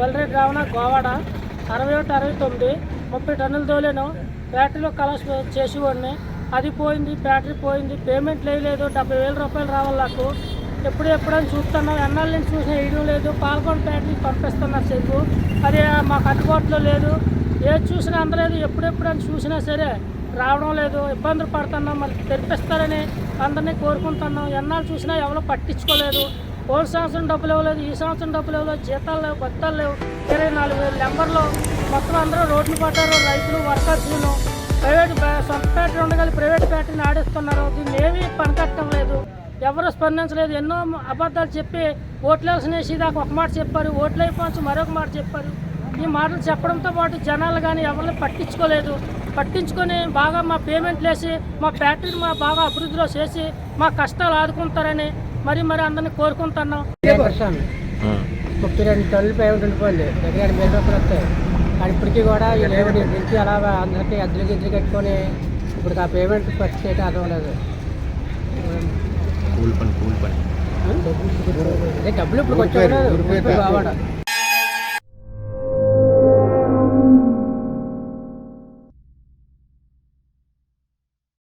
గోవాడ అరవై ఒకటి అరవై తొమ్మిది ముప్పై టన్నులు తోలేను. బ్యాటరీలో కలర్స్ చేసేవాడిని. అది పోయింది బ్యాటరీ పోయింది. పేమెంట్ లేదు డెబ్బై వేల రూపాయలు రావాలి నాకు. ఎప్పుడు ఎప్పుడని చూస్తున్నాం. ఎన్నాళ్ళ నుంచి చూసిన వేయడం లేదు. పాల్గొండ బ్యాటరీ పంపిస్తున్నారు చెక్కు అది మాకు అందుబాటులో లేదు. ఏది చూసినా అందలేదు. ఎప్పుడెప్పుడని చూసినా సరే రావడం లేదు. ఇబ్బందులు పడుతున్నాం. మరి తెరిపిస్తారని అందరినీ కోరుకుంటున్నాం. ఎన్నాళ్ళు చూసినా ఎవరో పట్టించుకోలేదు. పోయిన సంవత్సరం డబ్బులు ఇవ్వలేదు ఈ సంవత్సరం డబ్బులు ఇవ్వలేదు జీతాలు లేవు బత్తాలు లేవు. ఇరవై నాలుగు వేల నెంబర్లు మొత్తం అందరూ రోడ్లు పడ్డారు రైతులు వర్కర్స్ను ప్రైవేట్ సొంత ఫ్యాక్టరీ ఉండగలి ప్రైవేట్ ఫ్యాక్టరీని ఆడిస్తున్నారు. దీన్ని ఏమీ పనికట్టడం లేదు. ఎవరు స్పందించలేదు. ఎన్నో అబద్ధాలు చెప్పి ఓట్లేసిన దాకా ఒక మాట చెప్పారు ఓట్లు అయిపోవచ్చు మరొక మాట చెప్పారు. ఈ మాటలు చెప్పడంతో పాటు జనాలు కానీ ఎవరిని పట్టించుకోలేదు. పట్టించుకొని బాగా మా పేమెంట్లు వేసి మా ఫ్యాక్టరీని మా బాగా అభివృద్ధిలో చేసి మా కష్టాలు ఆదుకుంటారని మరి మరి అందరినీ కోరుకుంటున్నాం. ముప్పై రెండు టన్నులు పేమెంట్ ఉండిపోయింది దగ్గర రూపాయలు వస్తాయి. కానీ ఇప్పటికీ కూడా ఈ లేబర్ నుంచి అలా అందరికీ అద్దెలు గిద్దలు కట్టుకొని ఇప్పుడు ఆ పేమెంట్ ఫస్ట్ అయితే అర్థం లేదు అదే డబ్బులు ఇప్పుడు బావాడ?